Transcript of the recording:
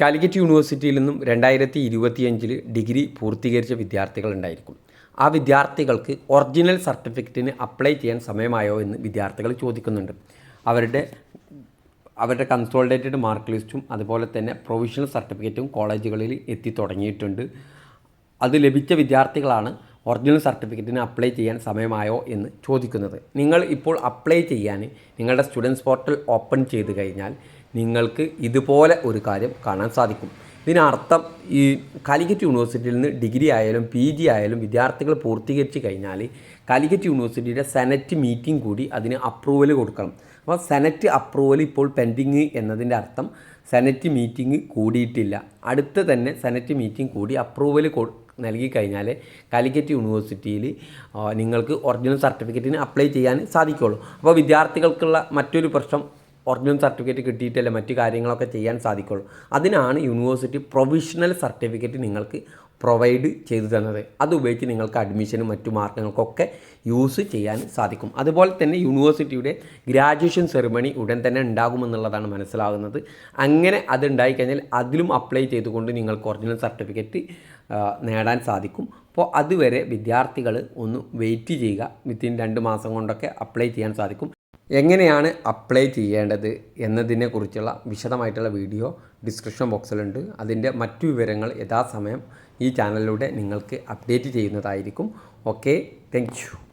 കാലിക്കറ്റ് യൂണിവേഴ്സിറ്റിയിൽ നിന്നും രണ്ടായിരത്തി ഇരുപത്തിയഞ്ചിൽ ഡിഗ്രി പൂർത്തീകരിച്ച വിദ്യാർത്ഥികളുണ്ടായിരിക്കും ആ വിദ്യാർത്ഥികൾക്ക് ഒറിജിനൽ സർട്ടിഫിക്കറ്റിന് അപ്ലൈ ചെയ്യാൻ സമയമായോ എന്ന് വിദ്യാർത്ഥികൾ ചോദിക്കുന്നുണ്ട്. അവരുടെ അവരുടെ കൺസോൾഡേറ്റഡ് മാർക്ക് ലിസ്റ്റും അതുപോലെ തന്നെ പ്രൊവിഷണൽ സർട്ടിഫിക്കറ്റും കോളേജുകളിൽ എത്തി തുടങ്ങിയിട്ടുണ്ട്. അത് ലഭിച്ച വിദ്യാർത്ഥികളാണ് ഒറിജിനൽ സർട്ടിഫിക്കറ്റിന് അപ്ലൈ ചെയ്യാൻ സമയമായോ എന്ന് ചോദിക്കുന്നത്. നിങ്ങൾ ഇപ്പോൾ അപ്ലൈ ചെയ്യാൻ നിങ്ങളുടെ സ്റ്റുഡൻസ് പോർട്ടൽ ഓപ്പൺ ചെയ്ത് കഴിഞ്ഞാൽ നിങ്ങൾക്ക് ഇതുപോലെ ഒരു കാര്യം കാണാൻ സാധിക്കും. ഇതിനർത്ഥം ഈ കാലിക്കറ്റ് യൂണിവേഴ്സിറ്റിയിൽ നിന്ന് ഡിഗ്രി ആയാലും പി ജി ആയാലും വിദ്യാർത്ഥികൾ പൂർത്തീകരിച്ച് കഴിഞ്ഞാൽ കാലിക്കറ്റ് യൂണിവേഴ്സിറ്റിയുടെ സെനറ്റ് മീറ്റിംഗ് കൂടി അതിന് അപ്രൂവൽ കൊടുക്കണം. അപ്പോൾ സെനറ്റ് അപ്രൂവൽ ഇപ്പോൾ പെൻഡിങ് എന്നതിന്റെ അർത്ഥം സെനറ്റ് മീറ്റിംഗ് കൂടിയിട്ടില്ല. അടുത്ത് തന്നെ സെനറ്റ് മീറ്റിംഗ് കൂടി അപ്രൂവൽ നൽകി കഴിഞ്ഞാൽ കാലിക്കറ്റ് യൂണിവേഴ്സിറ്റിയിൽ നിങ്ങൾക്ക് ഒറിജിനൽ സർട്ടിഫിക്കറ്റിന് അപ്ലൈ ചെയ്യാൻ സാധിക്കുകയുള്ളൂ അപ്പോൾ വിദ്യാർത്ഥികൾക്കുള്ള മറ്റൊരു പ്രശ്നം ഒറിജിനൽ സർട്ടിഫിക്കറ്റ് കിട്ടിയിട്ടല്ലേ മറ്റു കാര്യങ്ങളൊക്കെ ചെയ്യാൻ സാധിക്കുള്ളൂ. അതിനാണ് യൂണിവേഴ്സിറ്റി പ്രൊവിഷണൽ സർട്ടിഫിക്കറ്റ് നിങ്ങൾക്ക് പ്രൊവൈഡ് ചെയ്തു തന്നത്. അത് ഉപയോഗിച്ച് നിങ്ങൾക്ക് അഡ്മിഷനും മറ്റു മാർഗങ്ങൾക്കൊക്കെ യൂസ് ചെയ്യാൻ സാധിക്കും. അതുപോലെ തന്നെ യൂണിവേഴ്സിറ്റിയുടെ ഗ്രാജുവേഷൻ സെറിമണി ഉടൻ തന്നെ ഉണ്ടാകുമെന്നുള്ളതാണ് മനസ്സിലാകുന്നത്. അങ്ങനെ അത് ഉണ്ടായിക്കഴിഞ്ഞാൽ അതിലും അപ്ലൈ ചെയ്തുകൊണ്ട് നിങ്ങൾക്ക് ഒറിജിനൽ സർട്ടിഫിക്കറ്റ് നേടാൻ സാധിക്കും. അപ്പോൾ അതുവരെ വിദ്യാർത്ഥികൾ ഒന്ന് വെയിറ്റ് ചെയ്യുക. വിത്തിൻ രണ്ട് മാസം കൊണ്ടൊക്കെ അപ്ലൈ ചെയ്യാൻ സാധിക്കും. എങ്ങനെയാണ് അപ്ലൈ ചെയ്യേണ്ടത് എന്നതിനെക്കുറിച്ചുള്ള വിശദമായിട്ടുള്ള വീഡിയോ ഡിസ്ക്രിപ്ഷൻ ബോക്സിലുണ്ട് അതിന്റെ മറ്റു വിവരങ്ങൾ യഥാസമയം ഈ ചാനലിലൂടെ നിങ്ങൾക്ക് അപ്ഡേറ്റ് ചെയ്യുന്നതായിരിക്കും. Okay thank